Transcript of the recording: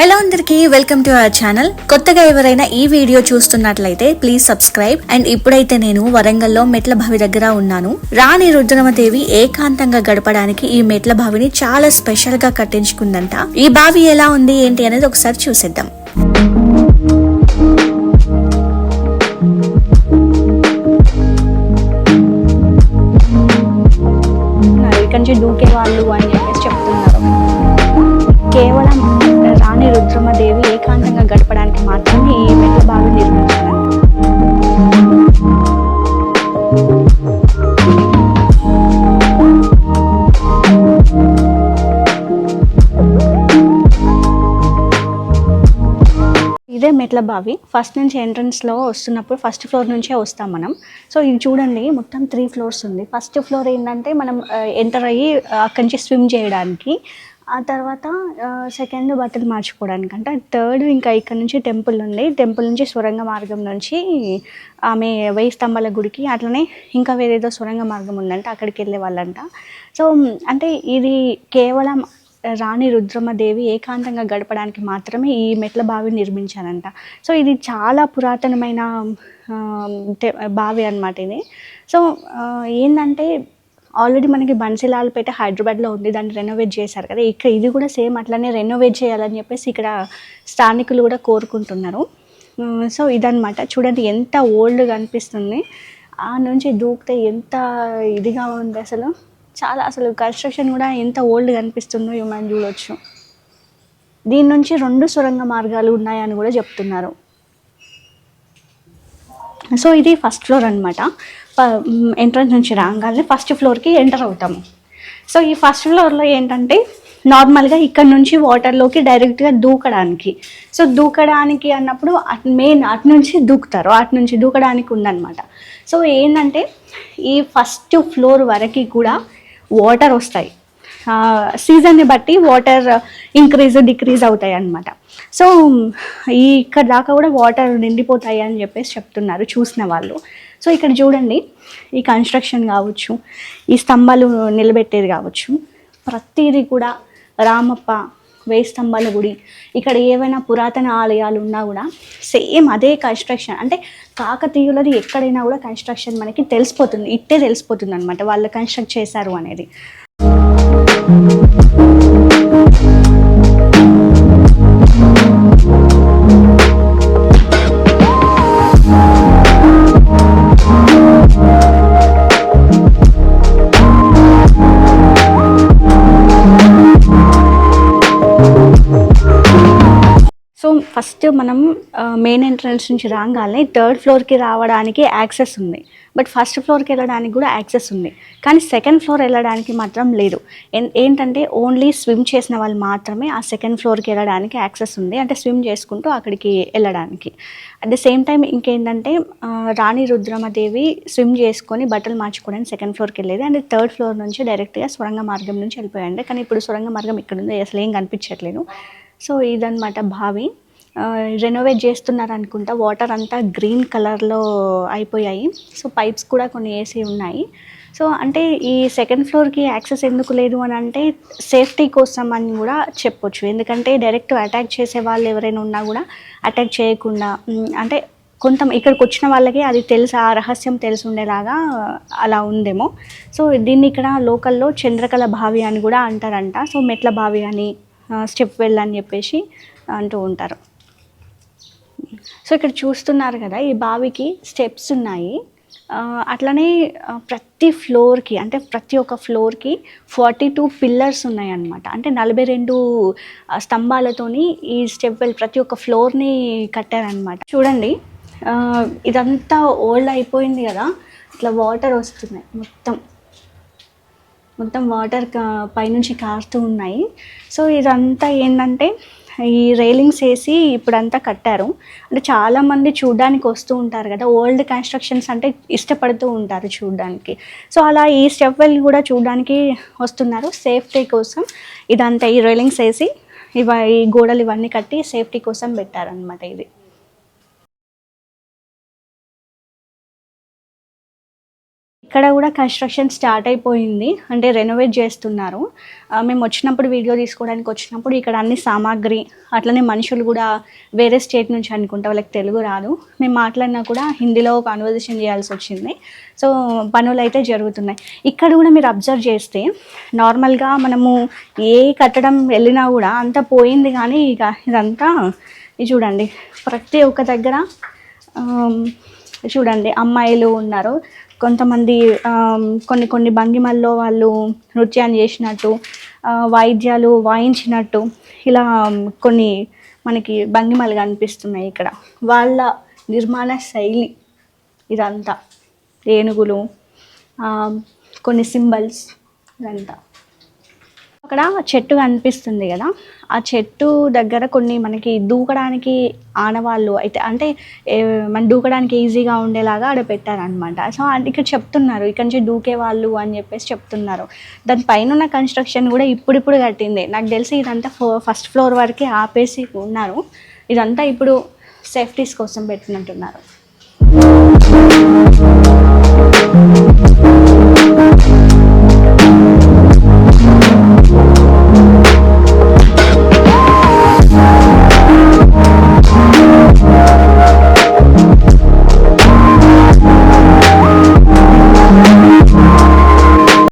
Hello అందరికి welcome to our channel కొత్తగా ఎవరైనా ఈ వీడియో చూస్తున్నట్లయితే ప్లీజ్ సబ్స్క్రైబ్ అండ్ ఇప్పుడైతే నేను వరంగల్లో మెట్ల బావి దగ్గర ఉన్నాను. రాణి రుద్రమదేవి ఏకాంతంగా గడపడానికి ఈ మెట్ల బావిని చాలా స్పెషల్గా కట్టించుకుందంట. ఈ బావి ఎలా ఉంది ఏంటి అనేది ఒకసారి చూసేద్దాం. ఇక్కడి నుంచి దూకే వాళ్ళు అని చెప్పేసి చెప్తున్నారు. కేవలం రాణి రుద్రమదేవి ఏకాంతంగా గడపడానికి మాత్రమే ఈ మెట్ల బావి నిర్మించారు. ఇదే మెట్ల బావి. ఫస్ట్ నుంచి ఎంట్రన్స్లో వస్తున్నప్పుడు ఫస్ట్ ఫ్లోర్ నుంచే వస్తాం మనం. సో ఇది చూడండి మొత్తం త్రీ ఫ్లోర్స్ ఉంది. ఫస్ట్ ఫ్లోర్ ఏంటంటే మనం ఎంటర్ అయ్యి అక్కడి నుంచి స్విమ్ చేయడానికి ఆ తర్వాత సెకండ్ బట్టలు మార్చుకోవడానికి అంటే థర్డ్ ఇంకా ఇక్కడ నుంచి టెంపుల్ ఉంది. టెంపుల్ నుంచి సొరంగ మార్గం నుంచి ఆమె వెయ్యి స్తంభాల గుడికి అట్లనే ఇంకా వేరేదో సొరంగ మార్గం ఉందంట అక్కడికి వెళ్ళే వాళ్ళంట. సో అంటే ఇది కేవలం రాణి రుద్రమదేవి ఏకాంతంగా గడపడానికి మాత్రమే ఈ మెట్ల బావి నిర్మించారంట. సో ఇది చాలా పురాతనమైన బావి అనమాట ఇది. సో ఏంటంటే ఆల్రెడీ మనకి బన్సీలాల్పేట హైదరాబాద్లో ఉంది దాన్ని రెనోవేట్ చేశారు కదా. ఇక్కడ ఇది కూడా సేమ్ అట్లనే రెనోవేట్ చేయాలని చెప్పేసి ఇక్కడ స్థానికులు కూడా కోరుకుంటున్నారు. సో ఇదనమాట చూడండి ఎంత ఓల్డ్గా అనిపిస్తుంది ఆ నుంచి దూకితే ఎంత ఇదిగా ఉంది అసలు. చాలా అసలు కన్స్ట్రక్షన్ కూడా ఎంత ఓల్డ్గా అనిపిస్తుందో ఇవి మనం చూడొచ్చు. దీని నుంచి రెండు సొరంగ మార్గాలు ఉన్నాయని కూడా చెప్తున్నారు. సో ఇది ఫస్ట్ ఫ్లోర్ అనమాట ఎంట్రన్స్ నుంచి రాగానే ఫస్ట్ ఫ్లోర్కి ఎంటర్ అవుతాము. సో ఈ ఫస్ట్ ఫ్లోర్లో ఏంటంటే నార్మల్గా ఇక్కడ నుంచి వాటర్లోకి డైరెక్ట్గా దూకడానికి. సో దూకడానికి అన్నప్పుడు అటు మెయిన్ అటు నుంచి దూకుతారు. అటు నుంచి దూకడానికి ఉందన్నమాట. సో ఏంటంటే ఈ ఫస్ట్ ఫ్లోర్ వరకు కూడా వాటర్ వస్తాయి. సీజన్ని బట్టి వాటర్ ఇంక్రీజ్ డిక్రీజ్ అవుతాయి అన్నమాట. సో ఈ ఇక్కడ దాకా కూడా వాటర్ నిండిపోతాయి అని చెప్పేసి చెప్తున్నారు చూసిన వాళ్ళు. సో ఇక్కడ చూడండి ఈ కన్స్ట్రక్షన్ కావచ్చు ఈ స్తంభాలు నిలబెట్టేది కావచ్చు ప్రతిదీ కూడా రామప్ప వేయి స్తంభాల గుడి. ఇక్కడ ఏవైనా పురాతన ఆలయాలు ఉన్నా కూడా సేమ్ అదే కన్స్ట్రక్షన్ అంటే కాకతీయులది ఎక్కడైనా కూడా కన్స్ట్రక్షన్ మనకి తెలిసిపోతుంది ఇట్టే తెలిసిపోతుంది అనమాట వాళ్ళు కన్స్ట్రక్ట్ చేశారు అనేది. సో ఫస్ట్ మనం మెయిన్ ఎంట్రన్స్ నుంచి రాగానే థర్డ్ ఫ్లోర్కి రావడానికి యాక్సెస్ ఉంది. బట్ ఫస్ట్ ఫ్లోర్కి వెళ్ళడానికి కూడా యాక్సెస్ ఉంది. కానీ సెకండ్ ఫ్లోర్ వెళ్ళడానికి మాత్రం లేదు. ఎన్- ఏంటంటే ఓన్లీ స్విమ్ చేసిన వాళ్ళు మాత్రమే ఆ సెకండ్ ఫ్లోర్కి వెళ్ళడానికి యాక్సెస్ ఉంది. అంటే స్విమ్ చేసుకుంటూ అక్కడికి వెళ్ళడానికి. అట్ ద సేమ్ టైం ఇంకేంటంటే రాణి రుద్రమదేవి స్విమ్ చేసుకొని బట్టలు మార్చుకోవడానికి సెకండ్ ఫ్లోర్కి వెళ్ళేది. అండ్ థర్డ్ ఫ్లోర్ నుంచి డైరెక్ట్గా సొరంగ మార్గం నుంచి వెళ్ళిపోయాడు కానీ ఇప్పుడు సొరంగ మార్గం ఇక్కడ ఉంది అసలు ఏం కనిపించట్లేదు. సో ఇదనమాట బావి రెనోవేట్ చేస్తున్నారు అనుకుంటా వాటర్ అంతా గ్రీన్ కలర్లో అయిపోయాయి. సో పైప్స్ కూడా కొన్ని వేసి ఉన్నాయి. సో అంటే ఈ సెకండ్ ఫ్లోర్కి యాక్సెస్ ఎందుకు లేదు అని అంటే సేఫ్టీ కోసం అని కూడా చెప్పొచ్చు. ఎందుకంటే డైరెక్ట్ అటాక్ చేసే వాళ్ళు ఎవరైనా ఉన్నా కూడా అటాక్ చేయకుండా అంటే కొంత ఇక్కడికి వచ్చిన వాళ్ళకి అది తెలుసు ఆ రహస్యం తెలిసి ఉండేలాగా అలా ఉందేమో. సో దీన్ని ఇక్కడ లోకల్లో చంద్రకళ బావి అని కూడా అంటారంట. సో మెట్ల బావి అని స్టెప్ వెల్ అని చెప్పేసి అంటూ ఉంటారు. సో ఇక్కడ చూస్తున్నారు కదా ఈ బావికి స్టెప్స్ ఉన్నాయి. అట్లనే ప్రతి ఫ్లోర్కి అంటే ప్రతి ఒక్క ఫ్లోర్కి ఫార్టీ టూ పిల్లర్స్ ఉన్నాయన్నమాట. అంటే నలభై రెండు స్తంభాలతోని ఈ స్టెప్ వెల్ ప్రతి ఒక్క ఫ్లోర్ని కట్టారనమాట చూడండి ఇదంతా ఓల్డ్ అయిపోయింది కదా ఇట్లా వాటర్ వస్తున్నాయి మొత్తం. మొత్తం వాటర్ పైనుంచి కారుతూ ఉన్నాయి. సో ఇదంతా ఏంటంటే ఈ రైలింగ్స్ వేసి ఇప్పుడంతా కట్టారు. అంటే చాలామంది చూడడానికి వస్తూ ఉంటారు కదా. ఓల్డ్ కన్స్ట్రక్షన్స్ అంటే ఇష్టపడుతూ ఉంటారు చూడడానికి. సో అలా ఈ స్టెప్ వెల్ కూడా చూడడానికి వస్తున్నారు సేఫ్టీ కోసం. ఇదంతా ఈ రైలింగ్స్ వేసి ఇవ ఈ గోడలు ఇవన్నీ కట్టి సేఫ్టీ కోసం పెట్టారనమాట ఇది. ఇక్కడ కూడా కన్స్ట్రక్షన్ స్టార్ట్ అయిపోయింది. అంటే రెనోవేట్ చేస్తున్నారు. మేము వచ్చినప్పుడు వీడియో తీసుకోవడానికి వచ్చినప్పుడు ఇక్కడ అన్ని సామాగ్రి అట్లనే మనుషులు కూడా వేరే స్టేట్ నుంచి అనుకుంటా వాళ్ళకి తెలుగు రాదు. మేము మాట్లాడినా కూడా హిందీలో కాన్వర్జేషన్ చేయాల్సి వచ్చింది. సో పనులు అయితే జరుగుతున్నాయి. ఇక్కడ కూడా మీరు అబ్జర్వ్ చేస్తే నార్మల్గా మనము ఏ కట్టడం వెళ్ళినా కూడా అంతా పోయింది కానీ ఇక ఇదంతా చూడండి. ప్రతి ఒక్క దగ్గర చూడండి అమ్మాయిలు ఉన్నారు. కొంతమంది కొన్ని కొన్ని భంగిమల్లో వాళ్ళు నృత్యాన్ని చేసినట్టు వాయిద్యాలు వాయించినట్టు ఇలా కొన్ని మనకి భంగిమలు కనిపిస్తున్నాయి ఇక్కడ. వాళ్ళ నిర్మాణ శైలి ఇదంతా. ఏనుగులు కొన్ని సింబల్స్ ఇదంతా. అక్కడ చెట్టు కనిపిస్తుంది కదా. ఆ చెట్టు దగ్గర కొన్ని మనకి దూకడానికి ఆనవాళ్ళు అయితే అంటే మన దూకడానికి ఈజీగా ఉండేలాగా ఆడ పెట్టారనమాట సో అది ఇక్కడ చెప్తున్నారు ఇక్కడ నుంచి దూకే వాళ్ళు అని చెప్పేసి చెప్తున్నారు. దాని పైన ఉన్న కన్స్ట్రక్షన్ కూడా ఇప్పుడిప్పుడు కట్టింది. నాకు తెలిసి ఇదంతా ఫస్ట్ ఫ్లోర్ వరకే ఆపేసి ఉన్నారు. ఇదంతా ఇప్పుడు సేఫ్టీస్ కోసం పెట్టినట్టున్నారు